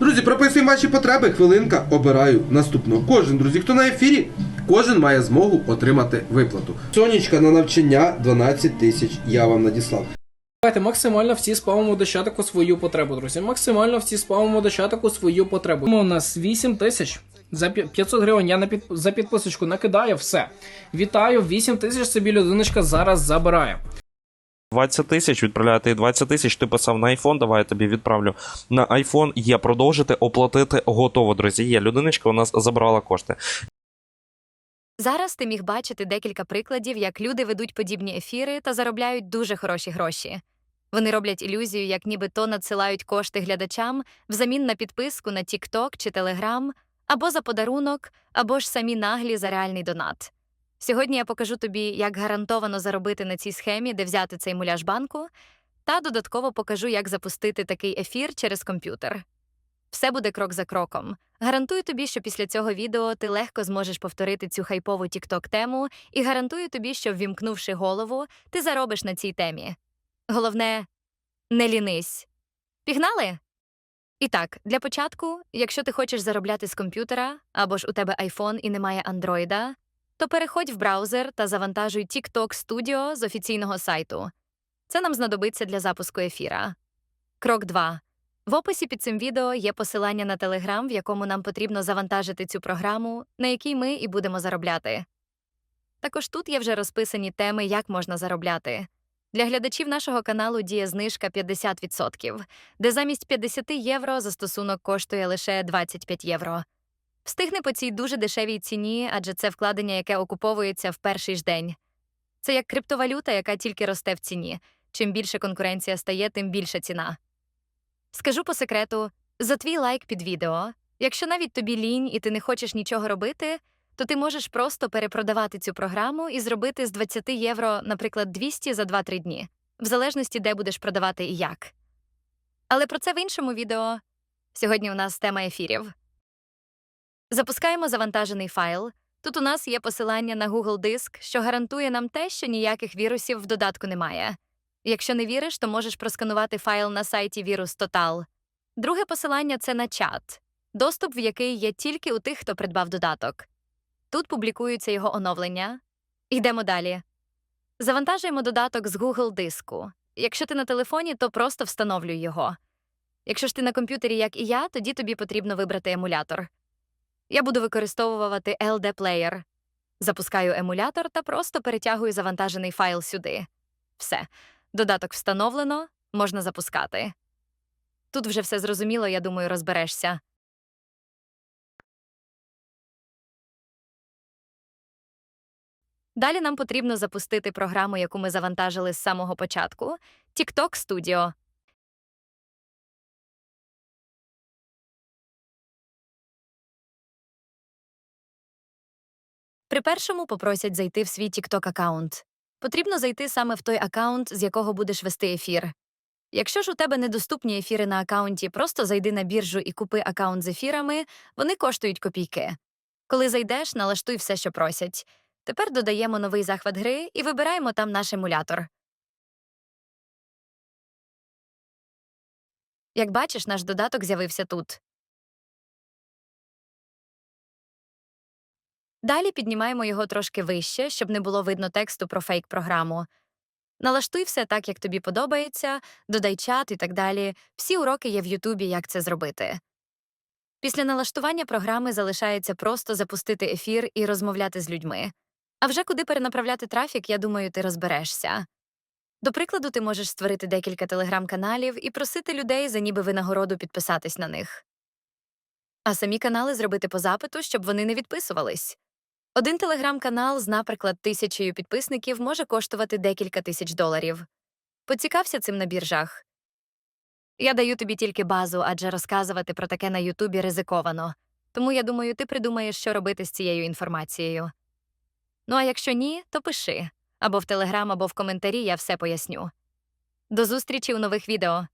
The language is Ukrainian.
Друзі, прописуємо ваші потреби. Хвилинка, обираю наступного. Кожен, друзі, хто на ефірі, кожен має змогу отримати виплату. Сонечка на навчання 12 тисяч. Я вам надіслав. Давайте максимально всі спавимо до свою потребу, друзі. Максимально всі спавимо до свою потребу. У нас 8 тисяч. За пі- 500 гривень я на під... за підписочку накидаю все. Вітаю, 8 тисяч собі людиночка зараз забирає. 20 тисяч, відправляти 20 тисяч, ти писав на iPhone, давай я тобі відправлю. На iPhone є продовжити, оплатити, готово, друзі. Є людиночка, у нас забрала кошти. Зараз ти міг бачити декілька прикладів, як люди ведуть подібні ефіри та заробляють дуже хороші гроші. Вони роблять ілюзію, як нібито надсилають кошти глядачам взамін на підписку на TikTok чи Telegram, або за подарунок, або ж самі наглі за реальний донат. Сьогодні я покажу тобі, як гарантовано заробити на цій схемі, де взяти цей муляж банку, та додатково покажу, як запустити такий ефір через комп'ютер. Все буде крок за кроком. Гарантую тобі, що після цього відео ти легко зможеш повторити цю хайпову TikTok тему, і гарантую тобі, що ввімкнувши голову, ти заробиш на цій темі. Головне, не лінись. Пігнали? І так, для початку, якщо ти хочеш заробляти з комп'ютера або ж у тебе iPhone і немає Андроїда, то переходь в браузер та завантажуй TikTok Studio з офіційного сайту. Це нам знадобиться для запуску ефіра. Крок 2. В описі під цим відео є посилання на Telegram, в якому нам потрібно завантажити цю програму, на якій ми і будемо заробляти. Також тут є вже розписані теми, як можна заробляти. Для глядачів нашого каналу діє знижка 50%, де замість 50 євро застосунок коштує лише 25 євро. Встигни по цій дуже дешевій ціні, адже це вкладення, яке окуповується в перший ж день. Це як криптовалюта, яка тільки росте в ціні. Чим більше конкуренція стає, тим більша ціна. Скажу по секрету: за твій лайк під відео, якщо навіть тобі лінь і ти не хочеш нічого робити, то ти можеш просто перепродавати цю програму і зробити з 20 євро, наприклад, 200 за 2-3 дні, в залежності, де будеш продавати і як. Але про це в іншому відео. Сьогодні у нас тема ефірів. Запускаємо завантажений файл. Тут у нас є посилання на Google Диск, що гарантує нам те, що ніяких вірусів в додатку немає. Якщо не віриш, то можеш просканувати файл на сайті Virus Total. Друге посилання це на чат, доступ в який є тільки у тих, хто придбав додаток. Тут публікуються його оновлення. Йдемо далі. Завантажуємо додаток з Google диску. Якщо ти на телефоні, то просто встановлюй його. Якщо ж ти на комп'ютері, як і я, тоді тобі потрібно вибрати емулятор. Я буду використовувати LD Player. Запускаю емулятор та просто перетягую завантажений файл сюди. Все. Додаток встановлено, можна запускати. Тут вже все зрозуміло, я думаю, розберешся. Далі нам потрібно запустити програму, яку ми завантажили з самого початку TikTok Studio. При першому попросять зайти в свій TikTok аккаунт. Потрібно зайти саме в той аккаунт, з якого будеш вести ефір. Якщо ж у тебе недоступні ефіри на аккаунті, просто зайди на біржу і купи аккаунт з ефірами, вони коштують копійки. Коли зайдеш, налаштуй все, що просять. Тепер додаємо новий захват гри і вибираємо там наш емулятор. Як бачиш, наш додаток з'явився тут. Далі піднімаємо його трошки вище, щоб не було видно тексту про фейк-програму. Налаштуй все так, як тобі подобається, додай чат і так далі. Всі уроки є в Ютубі, як це зробити. Після налаштування програми залишається просто запустити ефір і розмовляти з людьми. А вже куди перенаправляти трафік, я думаю, ти розберешся. До прикладу, ти можеш створити декілька телеграм-каналів і просити людей за ніби винагороду підписатись на них. А самі канали зробити по запиту, щоб вони не відписувались. Один телеграм-канал з, наприклад, тисячею підписників може коштувати декілька тисяч доларів. Поцікався цим на біржах. Я даю тобі тільки базу, адже розказувати про таке на Ютубі ризиковано. Тому я думаю, ти придумаєш, що робити з цією інформацією. Ну а якщо ні, то пиши або в телеграм, або в коментарі я все поясню. До зустрічі у нових відео.